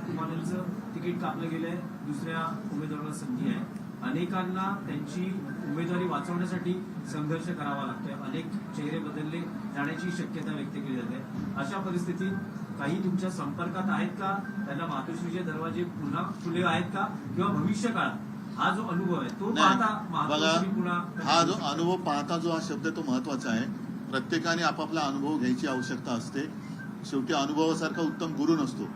तुम्हालाचं ticket कापलं गेलंय. दुसऱ्या उमेदवाराला संधी आहे. अनेकांना त्यांची उमेदवारी वाचवण्यासाठी संघर्ष करावा लागतोय. अनेक चेहरे बदलले जाण्याची शक्यता व्यक्त केली जाते. अशा परिस्थितीत काही तुमच्या संपर्कात आहेत का? त्यांना मातोश्रीचे दरवाजे पुन्हा खुले आहेत का? किंवा भविष्य काळात? हा जो अनुभव आहे तो पाहता बघा मातोश्री पुन्हा हा जो अनुभव पाहता जो हा शब्द तो महत्त्वाचा आहे. प्रत्येकाने आपापला अनुभव घ्यायची आवश्यकता असते. शेवटी अनुभवासारखा उत्तम गुरु नसतो.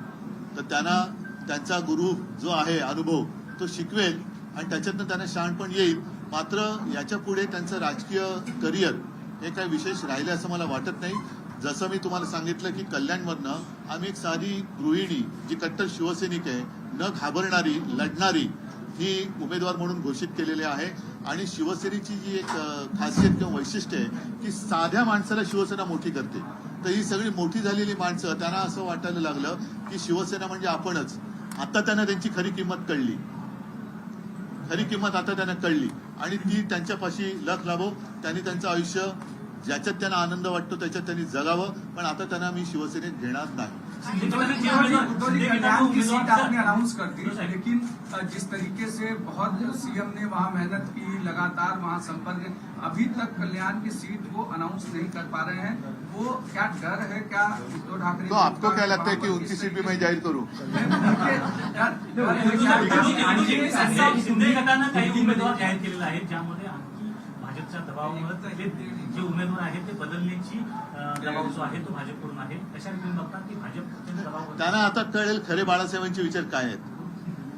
तर त्यांना त्यांचा गुरु जो आहे अनुभव तो शिकवेल आणि त्याच्यातनं त्यांना शहाणपण येईल. मात्र याच्यापुढे त्यांचं राजकीय करिअर हे काही विशेष राहिले असं मला वाटत नाही. जसं मी तुम्हाला सांगितलं की कल्याणमधनं आम्ही एक साधी गृहिणी जी कट्टर शिवसैनिक आहे न घाबरणारी लढणारी ही उमेदवार म्हणून घोषित केलेली आहे. आणि शिवसेनेची जी एक खासियत किंवा वैशिष्ट्य आहे की साध्या माणसाला शिवसेना मोठी करते. तर ही सगळी मोठी झालेली माणसं त्यांना असं वाटायला लागलं की शिवसेना म्हणजे आपणच. आता त्यांना त्यांची खरी किंमत कळली. खरी किंमत आता त्यांना कळली. आणि ती त्यांच्यापाशी लख लाभो त्यांनी त्यांचं आयुष्य ज्याच्यात त्यांना आनंद वाटतो त्याच्यात त्यांनी जगावं पण आता त्यांना मी शिवसेनेत घेणार नाही. की अनाउंस कर दी लेकिन जिस तरीके से बहुत सीएम ने वहाँ मेहनत की लगातार वहाँ संपर्क अभी तक कल्याण की सीट वो अनाउंस नहीं कर पा रहे हैं वो क्या डर है क्या उद्धव ठाकरे तो आपको क्या लगता है कि उनकी सीट भी मैं ज़ाहिर करूँ? उमेदवार जाहीर केलेले ज्यामध्ये भाजपच्या दबावामुळे ते जे उमेदवार आहेत ते बदलण्याची दबाव जो आहे तो भाजपकडून आहे. अशा रीतीने बघतात की भाजप दबाव त्यांना आता कळेल खरे बाळासाहेबांचे विचार काय आहेत.